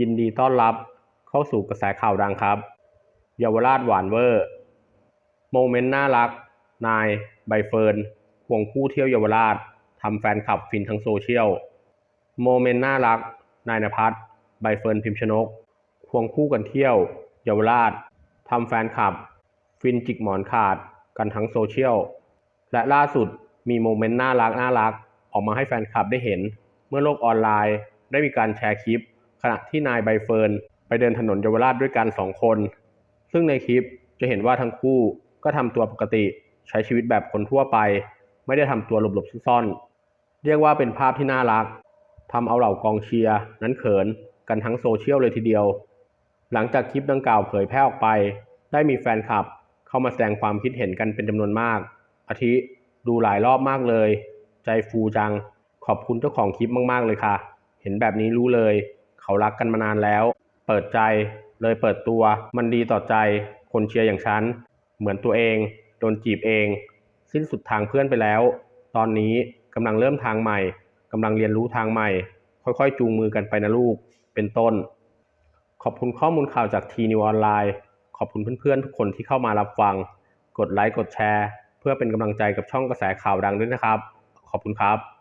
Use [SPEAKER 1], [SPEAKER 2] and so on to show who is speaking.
[SPEAKER 1] ยินดีต้อนรับเข้าสู่กระแสข่าวดังครับเยาวราชหวานเวอร์ โมเมนต์น่ารัก นายใบเฟิร์นควงคู่เที่ยวเยาวราชทำแฟนคลับฟินทั้งโซเชียล โมเมนต์น่ารัก นายนภัสใบเฟิร์นพิมชนก ควงคู่กันเที่ยวเยาวราชทำแฟนคลับ ฟินจิกหมอนขาดกันทั้งโซเชียล และล่าสุดมีโมเมนต์น่ารักน่ารักออกมาให้แฟนคลับได้เห็น เมื่อโลกออนไลน์ได้มีการแชร์คลิป ขณะที่นายใบเฟิร์นไปเดินถนนเยาวราชด้วยกันสองคน ซึ่งในคลิปจะเห็นว่าทั้งคู่ก็ทำตัวปกติใช้ชีวิตแบบคนทั่วไป ไม่ได้ทำตัวหลบๆซ่อนๆเรียกว่าเป็นภาพที่น่ารักทำเอาเหล่ากองเชียร์นั้นเขินกันทั้งโซเชียลเลยทีเดียว หลังจากคลิปดังกล่าวเผยแพร่ออกไป ได้มีแฟนคลับเข้ามาแสดงความคิดเห็นกันเป็นจำนวนมาก อาทิดูหลายรอบมากเลย ใจฟูจัง ขอบคุณเจ้าของคลิปมากๆเลยค่ะ เห็นแบบนี้รู้เลย เขารักกันมานานแล้ว เปิดใจเลยเปิดตัว มันดีต่อใจ คนเชียร์อย่างฉัน เหมือนตัวเอง โดนจีบเอง สิ้นสุดทางเพื่อนไปแล้ว ตอนนี้กำลังเริ่มทางใหม่กำลังเรียนรู้ทางใหม่ ค่อยๆ จูงมือกันไปนะลูก เป็นต้น ขอบคุณข้อมูลข่าวจากทีนิวออนไลน์ ขอบคุณเพื่อนๆ ทุกคนที่เข้ามารับฟัง กดไลค์ กดแชร์ เพื่อเป็นกำลังใจกับช่องกระแสข่าวดังด้วยนะครับ ขอบคุณครับ